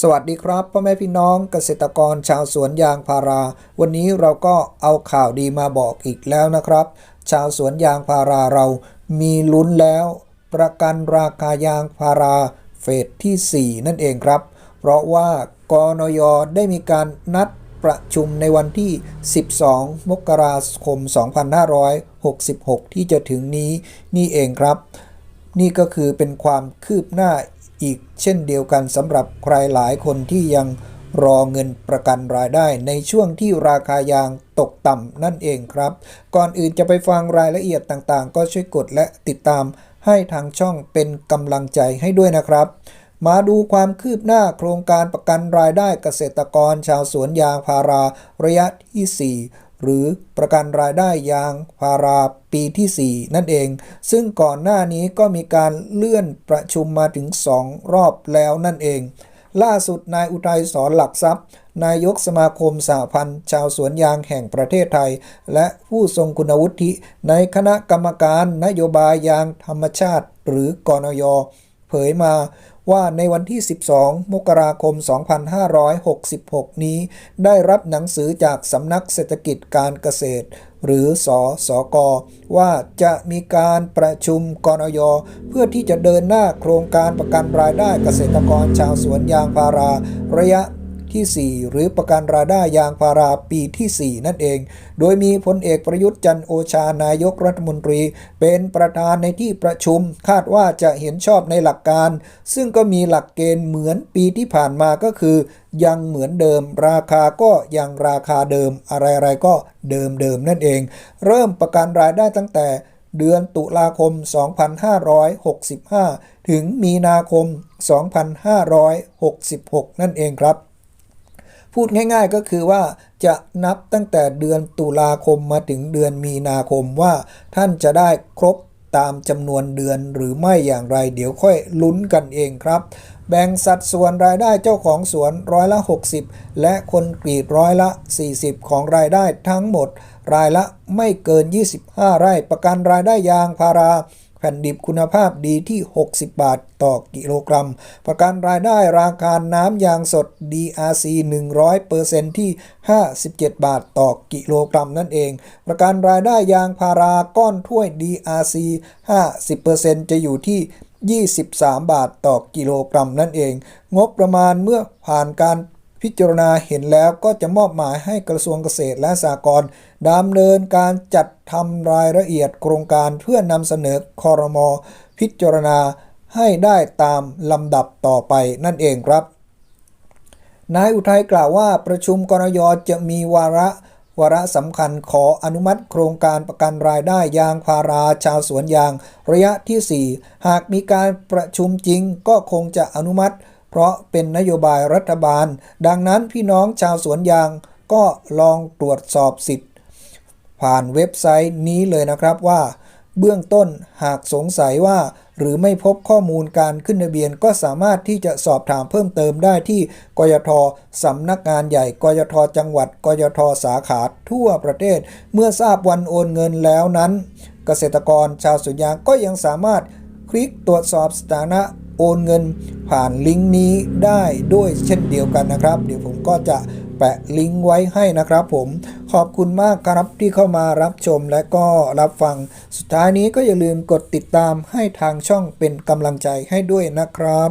สวัสดีครับพ่อแม่พี่น้องเกษตรกรชาวสวนยางพารา วันนี้เราก็เอาข่าวดีมาบอกอีกแล้วนะครับ ชาวสวนยางพาราเรามีลุ้นแล้ว ประกันราคายางพาราเฟสที่ 4 นั่นเองครับ เพราะว่ากนยได้มีการนัดประชุมในวันที่ 12 มกราคม 2566 ที่จะถึงนี้นี่เองครับ นี่ก็คือเป็นความคืบหน้า อีกเช่นเดียวกันสำหรับใครหลายคนที่ยังรอเงินประกันรายได้ในช่วงที่ราคายางตกต่ำนั่นเองครับ ก่อนอื่นจะไปฟังรายละเอียดต่างๆ ก็ช่วยกดและติดตามให้ทางช่องเป็นกำลังใจให้ด้วยนะครับ มาดูความคืบหน้าโครงการประกันรายได้เกษตรกรชาวสวนยางพาราระยะที่ 4 หรือประกันรายได้ยางพาราปีที่ 4 นั่นเอง ซึ่งก่อนหน้านี้ก็มีการเลื่อนประชุมมาถึง 2 รอบแล้วนั่นเอง ล่าสุดนายอุทัยสอนหลักทรัพย์ นายกสมาคมสหพันธ์ ชาวสวนยางแห่งประเทศไทย และผู้ทรงคุณวุฒิ ในคณะกรรมการนโยบายยางธรรมชาติ หรือกนยเผยมา ว่าในวันที่ 12 มกราคม 2566 นี้ ได้รับหนังสือจากสำนักเศรษฐกิจการเกษตร หรือสอสอกว่าจะมีการประชุมกนย เพื่อที่จะเดินหน้าโครงการประกันรายได้เกษตรกรชาวสวนยางพารา ระยะ ที่ 4 หรือประกันรายได้ยางพาราปีที่ 4 นั่นเอง โดยมีพลเอกประยุทธ์จันโอชานายกรัฐมนตรี เป็นประธานในที่ประชุม คาดว่าจะเห็นชอบในหลักการ ซึ่งก็มีหลักเกณฑ์เหมือนปีที่ผ่านมาก็คือ ยังเหมือนเดิม ราคาก็ยังราคาเดิมอะไรๆก็เดิมๆนั่นเอง เริ่มประกันรายได้ตั้งแต่เดือนตุลาคม 2565 ถึงมีนาคม 2566 นั่นเองครับ พูดง่ายๆก็คือว่าจะนับตั้งแต่เดือนตุลาคมมาถึงเดือนมีนาคมว่า ท่านจะได้ครบตามจำนวนเดือนหรือไม่อย่างไร เดี๋ยวค่อยลุ้นกันเองครับ แบ่งสัดส่วนรายได้เจ้าของสวนร้อยละ 60 และคนกรีดร้อยละ 40 ของรายได้ทั้งหมด รายละไม่เกิน 25 ไร่ประกันรายได้ยางพารา แผ่นดิบคุณภาพดีที่ 60 บาทต่อกิโลกรัม ประกันรายได้ราคาน้ำยางสด DRC 100%ที่ 57 บาทต่อกิโลกรัมนั่นเอง ประกันรายได้ยางพาราก้อนถ้วย DRC 50%จะอยู่ที่ 23 บาทต่อกิโลกรัมนั่นเอง งบประมาณเมื่อผ่านการ พิจารณาเห็นแล้วก็จะมอบหมายให้กระทรวงเกษตรและสหกรณ์ดำเนินการจัดทำรายละเอียดโครงการเพื่อนำเสนอคอรมอพิจารณาให้ได้ตามลำดับต่อไปนั่นเองครับ นายอุทัยกล่าวว่าประชุมกรยจะมีวาระวาระสำคัญขออนุมัติโครงการประกันรายได้ยางพาราชาวสวนยาง ระยะที่ 4 หากมีการประชุมจริงก็คงจะอนุมัติ เพราะเป็นนโยบายรัฐบาล ดังนั้นพี่น้องชาวสวนยางก็ลองตรวจสอบสิทธิ์ ผ่านเว็บไซต์นี้เลยนะครับว่า เบื้องต้นหากสงสัยว่า หรือไม่พบข้อมูลการขึ้นทะเบียนก็สามารถที่จะสอบถามเพิ่มเติมได้ที่กยทสำนักงานใหญ่กยทจังหวัดกยทสาขาทั่วประเทศ เมื่อทราบวันโอนเงินแล้วนั้น เกษตรกรชาวสวนยางก็ยังสามารถคลิกตรวจสอบสถานะ โอนเงินผ่านลิงก์นี้ได้ด้วยเช่นเดียวกันนะครับ เดี๋ยวผมก็จะแปะลิงก์ไว้ให้นะครับผมขอบคุณมากครับที่เข้ามารับชมและก็รับฟัง สุดท้ายนี้ก็อย่าลืมกดติดตามให้ทางช่องเป็นกำลังใจให้ด้วยนะครับ